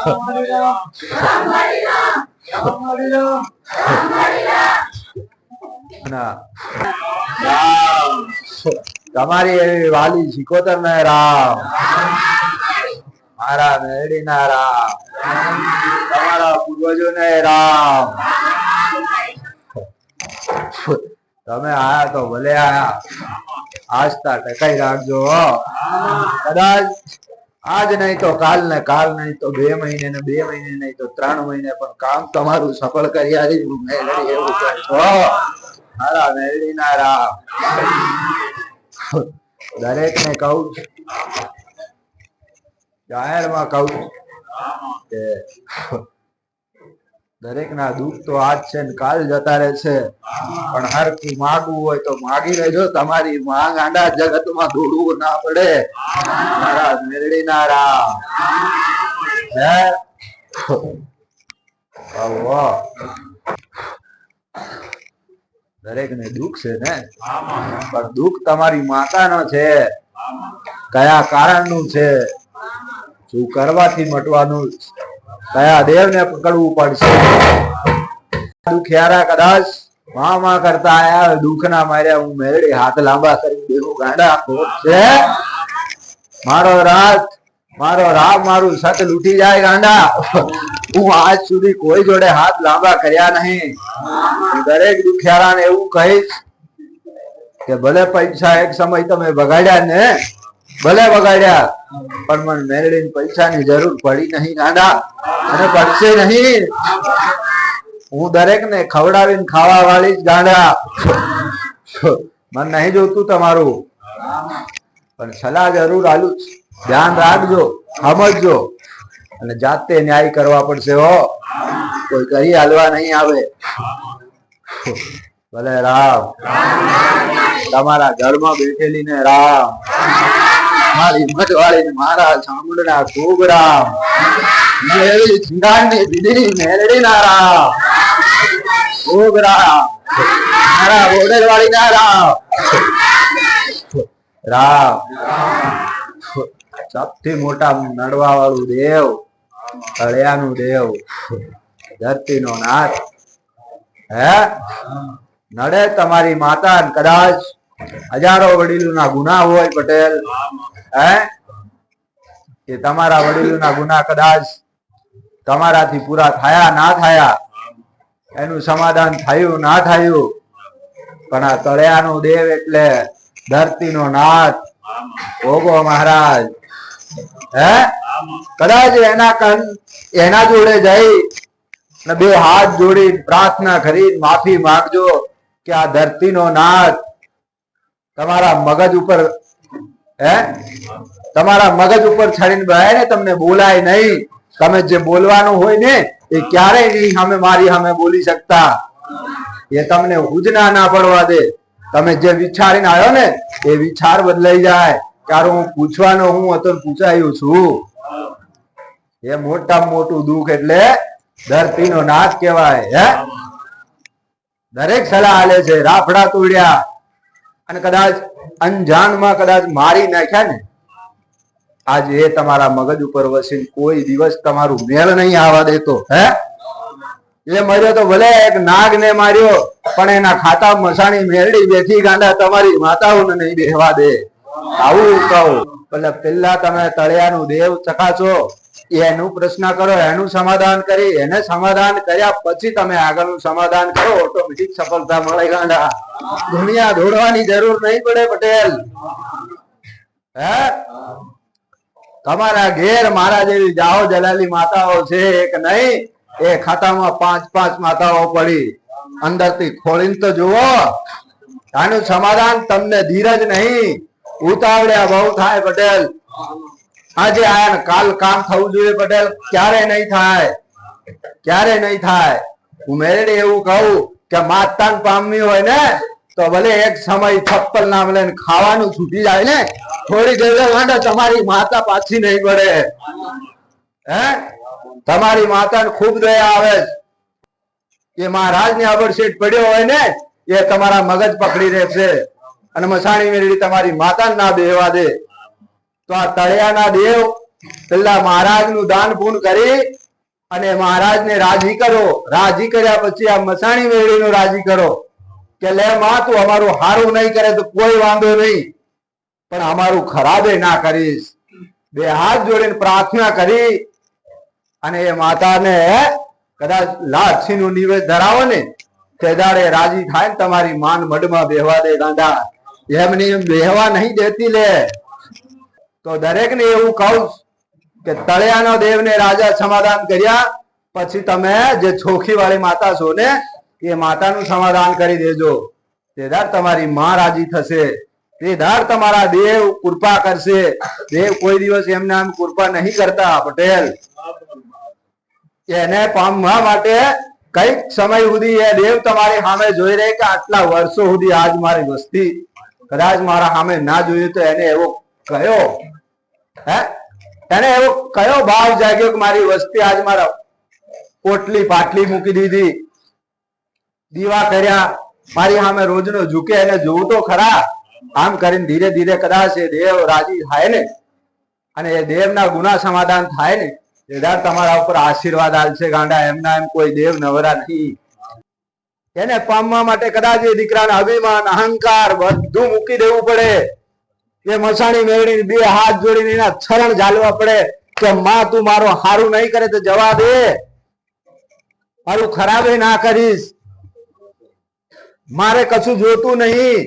તમારી એવી વાલી શીખોતર ને રામ. મારા મેળી ના રામ. તમારા પૂર્વજો ને રામ. તમે આયા તો ભલે આયા. આજતા ટકાઈ રાખજો. કદાચ આજ નહીં તો કાલ ને કાલ નહીં તો બે મહિને ને બે મહિને નહીં તો ત્રણ મહિને, પણ કામ તમારું સફળ કરી આવી મેળવી એવું કહેશો મારા મેળવી ના રામ દરેક ને કહું જાહેરમાં કહું કે દરેક ના દુઃખ તો આજ છે ને કાલ જતા રહે છે પણ હરખું માગવું હોય તો માગી લેજો તમારી માંગ આંડા જગતમાં દોડવું ના પડે. મારા ના રામ હે? આવો. દરેક ને દુઃખ છે ને? પણ દુઃખ તમારી માતાનો છે. કયા કારણનું છે? શું કરવાથી મટવાનું? કયા દેવને પકડવું પડશે? દુખિયારા કદાચમાં કરતા આયા દુઃખ ના માર્યા હું મેળડી હાથ લાંબા કરી દેવું ગાંડા ખોટ છે. મારો રાત મારો રામ મારું સત લૂટી જાય ગાંડા. હું આજ સુધી કોઈ જોડે હાથ લાંબા કર્યા નહીં. દરેક દુખિયારાને એવું કહીશ કે ભલે પૈસા એક સમય તમે બગાડ્યા ને, ભલે બગાડ્યા, પણ મને મેળવીને પૈસાની જરૂર પડી નહીં ગાંડા. અને પડશે નહીં. હું દરેક ને ખવડાવીને ખાવા વાળી જ ગાંડા. મને નહીં જોતું તમારું. પણ સલાહ જરૂર આલું ધ્યાન રાખજો, સમજજો. અને જાતે ન્યાય કરવા પડશે હો. કોઈ કરી હાલવા નહીં આવે. ભલે રામ. તમારા ઘરમાં બેઠેલી ને રામ. મારી મઠવાળી ને મારા ચામુંડના ખૂબ રામ. ના રામ. રામ. મારા બોર્ડર વાળી ના રામ. રામ. સૌથી મોટા નડવા વાળું દેવ તળિયાનું દેવ, ધરતીનો નાથ. હે? નડે તમારી માતા કદાચ હજારો વડીલોના ગુના હોય પટેલ. હે? કે તમારા વડીલોના ગુના કદાચ તમારાથી પૂરા થયા, ના થયા, એનું સમાધાન થયું, ના થયું. પણ આ તળિયાનું દેવ એટલે ધરતીનો નાથ. ભોગો મહારાજ. હે? કદાચ એના કન, એના જોડે જઈ અને બે હાથ જોડી પ્રાર્થના કરી માફી માંગજો કે આ ધરતીનો નાથ તમારા મગજ ઉપર, હે? તમારા મગજ ઉપર છડીને બહાય ને, તમને બોલાય નહીં. તમે જે બોલવાનું હોય ને, એ ક્યારેય નહીં અમે મારી સામે બોલી શકતા. એ તમને ઉજના ના પડવા દે. તમે જે વિચારીને આવ્યો ને, એ વિચાર બદલાઈ જાય. કારણ હું પૂછવાનો, હું હતો પૂછાયું છું. એ મોટા મોટું દુઃખ એટલે ધરતીનો નાશ કહેવાય, હે? દરેક સલાહ આલે છે, રાફડા તોડ્યા. અને કદાચ અંજાનમાં કદાચ મારી નાખ્યા ને, આજે એ તમારા મગજ ઉપર વસીને કોઈ દિવસ તમારું મેળ નહીં આવવા દેતો, હે? એ મર્યો તો ભલે એક નાગ ને માર્યો, પણ એના ખાતા મસાણી મેળડી બેઠી ગાંડા તમારી માતાઓને નહીં બેહવા દે. આવું કહું એટલે પેલા તમે તળિયાનું દેવ ચકાસો, એનું પ્રશ્ન કરો, એનું સમાધાન કરી, એને સમાધાન કર્યા પછી તમે આગળનું સમાધાન કરો, ઓટોમેટિક સફળતા મળે ગાંડા. દુનિયા દોડવાની જરૂર નહીં પડે પટેલ. હે? તમારા ઘેર મારા જેવી જાઓ જલાલી માતાઓ છે એક નહીં. એ ખાતામાં પાંચ પાંચ માતાઓ પડી. અંદરથી ખોલીને તો જુઓ. આનું સમાધાન તમને ધીરજ નહીં. ઉતાવળ્યા બહુ થાય પટેલ. આજે આયા કાલ કામ થવું જોઈએ પટેલ. ક્યારે નહીં થાય? ક્યારે નહીં થાય? હું મેળે એવું કહું કે માતાન પામવી હોય ને, તો ભલે એક સમય છપ્પલ નામ લઈને ખાવાનું છૂટી જાય ને, થોડી દેર માટે તમારી માતા પાછી નહીં પડે. હે? તમારી માતાને ખૂબ દયા આવે છે. એ મહારાજ ને અબરશેઠ પડ્યો હોય ને, એ તમારા મગજ પકડી રહેશે. અને મસાણી મેળવી તમારી માતા ના બેહવા દે. તો આ તળિયાના દેવ પેલા મહારાજનું દાન પૂન કરી અને મહારાજને રાજી કરો. રાજી કર્યા પછી આ મસાણી વેળીનો રાજી કરો. કે લે માં, તું અમારું હારું નહીં કરે તો કોઈ વાંધો નહીં. પણ અમારું ખરાબે ના કરીશ. બે હાથ જોડીને પ્રાર્થના કરી અને એ માતાને કદાચ લાક્ષી નું નિવેદ ધરાવો ને તેદાડે રાજી થાય ને તમારી માન મઢમાં બેહવા દે ગાંડા એમને એમ બેહવા નહીં દેતી લે. તો દરેક ને એવું કહું કે તળિયાનો દેવને રાજા સમાધાન કર્યા, પછી તમે જે છોખી વાળી માતા છો ને, એ માતાનું સમાધાન કરી દેજો. તે દાડ તમારી માં રાજી થશે. તે દાડ તમારા દેવ કૃપા કરશે. દેવ કોઈ દિવસ એમને આમ કૃપા નહીં કરતા, પટેલ. એને પામવા માટે કંઈક સમય સુધી એ દેવ તમારી સામે જોઈ રહે કે આટલા વર્ષો સુધી આજ મારી વસ્તી, કદાચ મારા સામે ના જોયું તો એને એવો કયો, હે? એને એવો કયો ભાવ જાગ્યો કે મારી વસ્તી આજ મારા પોટલી પાટલી મૂકી દીધી, દીવા કર્યા, મારી સામે રોજનો ઝૂકે એને જોવું તો ખરા, આમ કરીને ધીરે ધીરે કદાચ એ દેવ રાજી થાય ને અને એ દેવના ગુના સમાધાન થાય ને એદાર તમારા ઉપર આશીર્વાદ આલશે ગાંડા, એમના એમ કોઈ દેવ નવરા નહીં. એને પામવા માટે કદાચ એ દીકરાના અભિમાન, અહંકાર બધું મૂકી દેવું પડે. એ મસાણી મેળવી બે હાથ જોડીને એના છરણ ઝાલવા પડે કે માં તું મારો હારું નહીં કરે તો જવા દે. મારું ખરાબે ના કરીશ. મારે કશું જોતું નહીં.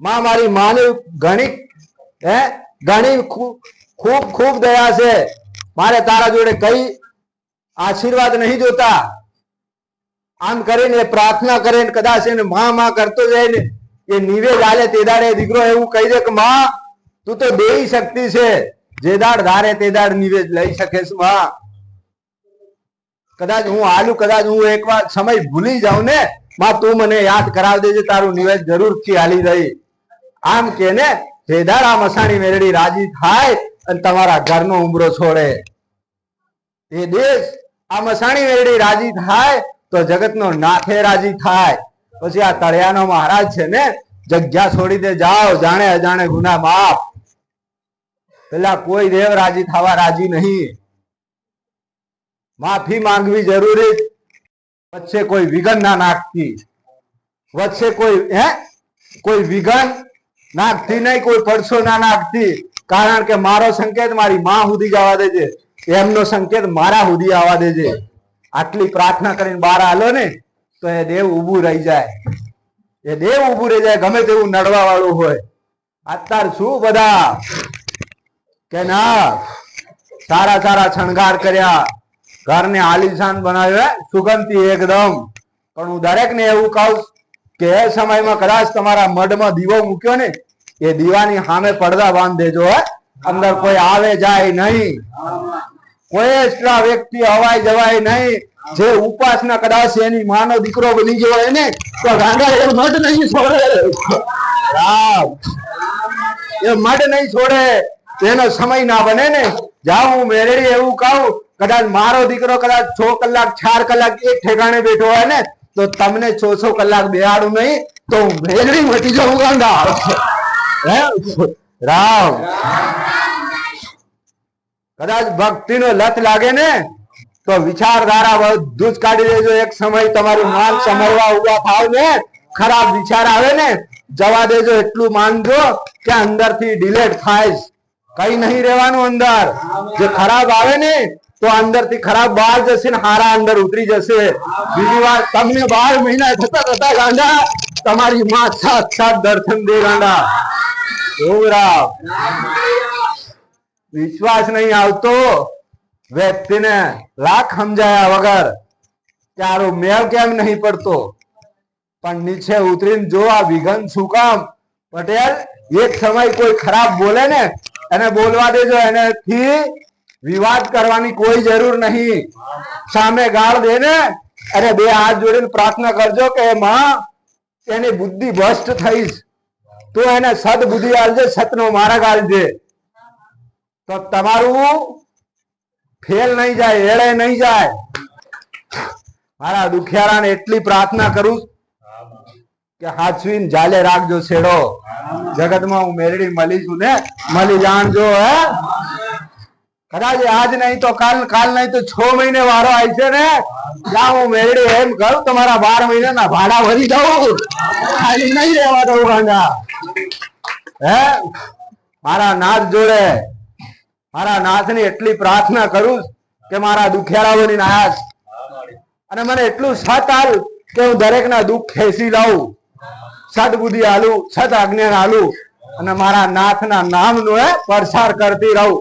માં મારી માની ઘણી, હે? ઘણી ખૂબ ખૂબ દયા છે. મારે તારા જોડે કઈ આશીર્વાદ નહીં જોતા. આમ કરીને પ્રાર્થના કરીને કદાચ એને માં માં કરતો જાય ને, એ નિવેદ આલે તે દાડે દીકરો એવું કહી દે કે, માં, તું તો દેઈ શક્તિ છે. જે દાડ ધારે તે દાડ નિવેદ લઈ શકે માં. કદાચ હું આલુ કદાચ હું એકવાર સમય ભૂલી જાઉં ને, માં, તું મને યાદ કરાવી દેજે, તારું નિવેદ જરૂરથી હાલી રહી. આમ કે ને જે દાડ આ મસાણી મેરડી, રાજી થાય અને તમારા ઘરનો ઉમરો છોડે. એ દેશ આ મસાણી વેરડી રાજી થાય તો જગતનો નાથે રાજી થાય. પછી આ તળિયાનો મહારાજ છે ને, જગ્યા છોડી દે, જાઓ, જાણે અજાણે ગુના માફ. પેલા કોઈ દેવ રાજી થવા રાજી નહીં. માફી માંગવી જરૂરી વચ્ચે કોઈ વિઘન ના નાખતી. વચ્ચે કોઈ, હે? કોઈ વિઘન નાખતી નહીં, કોઈ પડછો ના નાખતી. કારણ કે મારો સંકેત મારી માં સુધી જવા દેજે. એમનો સંકેત મારા સુધી આવવા દેજે. આટલી પ્રાર્થના કરીને બહાર આલો ને, તો એ દેવ ઊભું રહી જાય. એ દેવ ઊભું રહી જાય, ગમે તેવું નડવા વાળું હોય. અત્યાર શું બધા? કે ના, સારા સારા શણગાર કર્યા. ઘરને આલિશાન બનાવ્યો સુગંધી એકદમ. પણ હું દરેક ને એવું કહું કે એ સમયમાં કદાચ તમારા મઢમાં દીવો મૂક્યો ને એ દીવાની સામે પડદા બાંધ દેજો અંદર કોઈ આવે જાય નહીં. કોઈ એક્સ્ટ્રા વ્યક્તિ અવાય જવાય નહીં. જે ઉપાસના કદાચ એની માનો દીકરો બની ગયો એને, તો ગાંડા એ મઢ નહીં છોડે. રામ. એ મઠ નહીં છોડે. એનો સમય ના બને ને. જાઉં હું મેળવી એવું કહું, કદાચ મારો દીકરો કદાચ છ કલાક, ચાર કલાક એક ઠેકાણે બેઠો હોય ને, તો તમને છ છ કલાક બેહાડું નહીં, તો હું મટી જાઉં ગાંડા. રામ. કદાચ ભક્તિનો લત લાગે ને, તો વિચારધારા બધું જ કાઢી દેજો એક સમય તમારું માન સમરવા ઊભા થાવ ને, ખરાબ વિચાર આવે ને, જવા દેજો. એટલું માનજો કે અંદરથી ડિલેટ થાય કઈ નહીં રહેવાનું અંદર. જે ખરાબ આવે ને, તો અંદરથી ખરાબ બહાર જશે ને, હારા અંદર ઉતરી જશે. બીજી વાર તમને બાર મહિના થતા થતા ગાંડા તમારી માં સાત દર્શન દે ગાંડા. વિશ્વાસ નહીં આવતો. વ્યક્તિને લાખ સમજાયા વગર તારો મેળ કેમ નહીં પડતો? પણ નીચે ઉતરીને જો આ વિઘન શું કામ? પટેલ, એક સમય કોઈ ખરાબ બોલે ને, એને બોલવા દેજો. એનેથી વિવાદ કરવાની કોઈ જરૂર નહીં. સામે ગાળ દે ને અને બે હાથ જોડીને પ્રાર્થના કરજો કે, માં એની બુદ્ધિ ભ્રષ્ટ થઈશ તો એને સદ બુદ્ધિ આલજે સતનો માર્ગ આલજે તો તમારું ફેલ નહીં જાય એળે નહીં જાય. મારા દુખિયારાને એટલી પ્રાર્થના કરું કે હાચવીને જાલે રાખજો છેડો. જગતમાં હું મેરડી મળી છું ને. મળી જાણજો, હે? કદાચ આજ નહીં તો કાલ કાલ નહીં તો છ મહિને વારો આવી છે ને? જ્યાં હું મેળડી એમ કરું તમારા બાર મહિનાના ભાડા ભરી દઉં નહીં રહેવા દઉં હે? મારા નાથ જોડે, મારા નાથની એટલી પ્રાર્થના કરું કે મારા દુખિયાળાઓની નાશ. અને મને એટલું સત હાલ કે હું દરેકના દુઃખ ખેંચી લાવું. સત બુદ્ધિ હાલું સત આજ્ઞાન આલું. અને મારા નાથના નામનો હે, પ્રસાર કરતી રહું.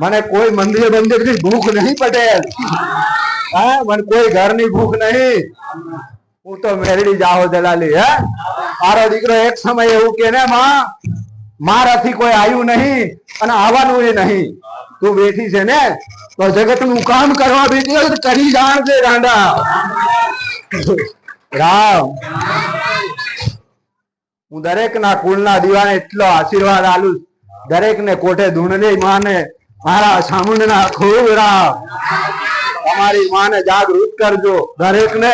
મને કોઈ મંદિર મંદિરની ભૂખ નહીં પટેલ. હા, મને કોઈ ઘરની ભૂખ નહીં. હું તો મેરડી જાઓ દલાલી, હે? મારો દીકરો એક સમય એવું કે ને, માં, મારાથી કોઈ આવ્યું નહીં અને આવવાનું એ નહીં. તું બેઠી છે ને, તો જગતનું કામ કરવા બેઠી કરી જાણજે ગાંડા. રામ. હું દરેક ના કુળ ના દીવાને એટલો આશીર્વાદ આલું દરેક ને કોઠે ધૂણની માને. મારા સામુંડ ના ખૂબ રામ. તમારી માને જાગૃત કરજો. દરેક ને